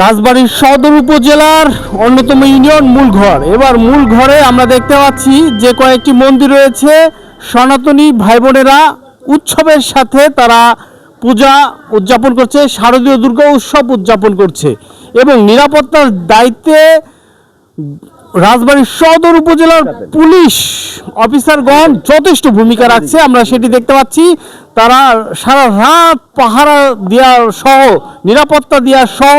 রাজবাড়ীর সদর উপজেলার অন্যতম ইউনিয়ন মূল ঘর এবার মূল ঘরে আমরা দেখতে পাচ্ছি যে কয়েকটি মন্দির রয়েছে। সনাতনী ভাই বোনেরা উৎসবের সাথে তারা পূজা উদযাপন করছে, শারদীয় দুর্গা উৎসব উদযাপন করছে এবং নিরাপত্তার দায়িত্বে রাজবাড়ীর সদর উপজেলার পুলিশ অফিসারগণ যথেষ্ট ভূমিকা রাখছে। আমরা সেটি দেখতে পাচ্ছি। তারা সারা রাত পাহারা দেওয়ার সহ, নিরাপত্তা দেওয়ার সহ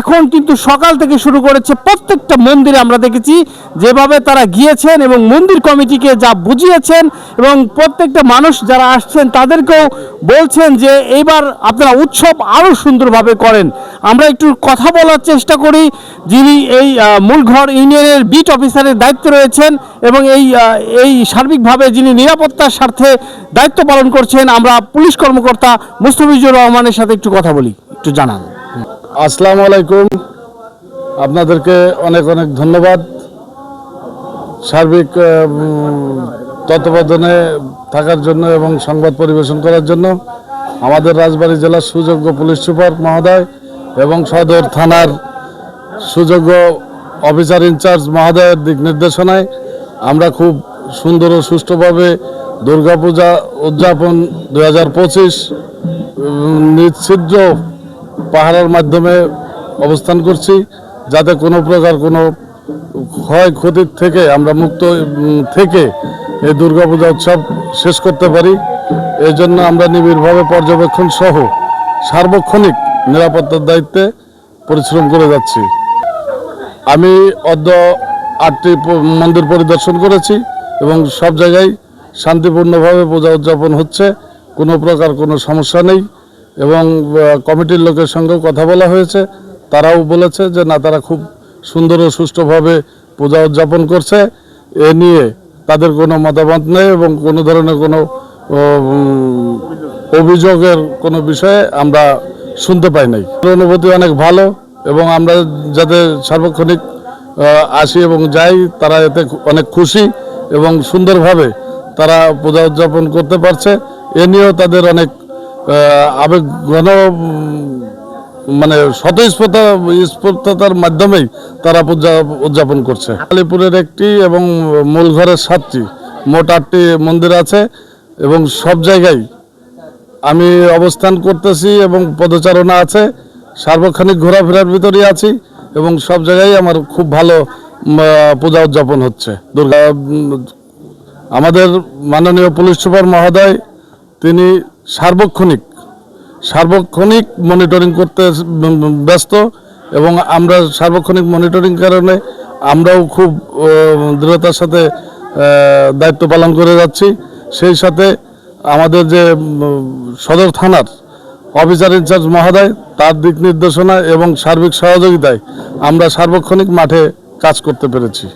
এখন কিন্তু সকাল থেকে শুরু করেছে প্রত্যেকটা মন্দিরে আমরা দেখেছি যেভাবে তারা গিয়েছেন এবং মন্দির কমিটিকে যা বুঝিয়েছেন এবং প্রত্যেকটা মানুষ যারা আসছেন তাদেরকেও বলছেন যে এইবার আপনারা উৎসব আরও সুন্দরভাবে করেন। আমরা একটু কথা বলার চেষ্টা করি। যিনি এই মূলঘর ইউনিয়নের বিট অফিসারের দায়িত্ব রয়েছেন এবং এই এই সার্বিকভাবে যিনি নিরাপত্তার স্বার্থে দায়িত্ব পালন করছেন, আমরা পুলিশ কর্মকর্তা মুস্তফিজুর রহমানের সাথে একটু কথা বলি। একটু জানান। আসসালামু আলাইকুম। আপনাদেরকে অনেক অনেক ধন্যবাদ। সার্বিক তত্ত্বাবধানে থাকার জন্য এবং সংবাদ পরিবেশন করার জন্য আমাদের রাজবাড়ী জেলার সুযোগ্য পুলিশ সুপার মহোদয় এবং সদর থানার সুযোগ্য অফিসার ইনচার্জ মহোদয়ের দিক নির্দেশনায় আমরা খুব সুন্দর ও সুষ্ঠুভাবে দুর্গাপূজা উদযাপন দু হাজার পঁচিশ নিশ্চিদ্র পাহাড়ের মাধ্যমে অবস্থান করছি, যাতে কোনো প্রকার কোনো ক্ষয়ক্ষতির থেকে আমরা মুক্ত থেকে এই দুর্গাপূজা উৎসব শেষ করতে পারি। এই জন্য আমরা নিবিড়ভাবে পর্যবেক্ষণ সহ সার্বক্ষণিক নিরাপত্তার দায়িত্বে পরিশ্রম করে যাচ্ছি। আমি অদ্য আটটি মন্দির পরিদর্শন করেছি এবং সব জায়গায় শান্তিপূর্ণভাবে পূজা উদযাপন হচ্ছে, কোনো প্রকার কোনো সমস্যা নেই। এবং কমিটির লোকের সঙ্গেও কথা বলা হয়েছে। তারাও বলেছে যে, না, তারা খুব সুন্দর ও সুষ্ঠুভাবে পূজা উদযাপন করছে। এ নিয়ে তাদের কোনো মতামত নেই এবং কোনো ধরনের কোনো অভিযোগের কোনো বিষয়ে আমরা শুনতে পাই নাই। অনুভূতি অনেক ভালো এবং আমরা যাতে সার্বক্ষণিক আসি এবং যাই, তারা এতে অনেক খুশি এবং সুন্দরভাবে তারা পূজা উদযাপন করতে পারছে। এ নিয়েও তাদের অনেক আহ, আবেগঘন উম, মানে স্বতঃস্ফূর্ত স্ফূর্ততার মাধ্যমেই তারা পূজা উদযাপন করছে। কালীপুরের একটি এবং মূল ঘরের সাতটি মোট আটটি মন্দির আছে এবং সব জায়গায় আমি অবস্থান করতেছি এবং পদচারণা আছে সার্বক্ষণিক ঘোরাফেরার ভিতরেই আছি এবং সব জায়গায় আমার খুব ভালো পূজা উদযাপন হচ্ছে। দুর্গা আমাদের মাননীয় পুলিশ সুপার মহোদয় তিনি সার্বক্ষণিক সার্বক্ষণিক মনিটরিং করতে ব্যস্ত এবং আমরা সার্বক্ষণিক মনিটরিং কারণে আমরাও খুব দৃঢ়তার সাথে দায়িত্ব পালন করে যাচ্ছি। সেই সাথে আমাদের যে সদর থানার অফিসার ইনচার্জ মহোদয়, তার দিক নির্দেশনা এবং সার্বিক সহযোগিতায় আমরা সার্বক্ষণিক মাঠে কাজ করতে পেরেছি।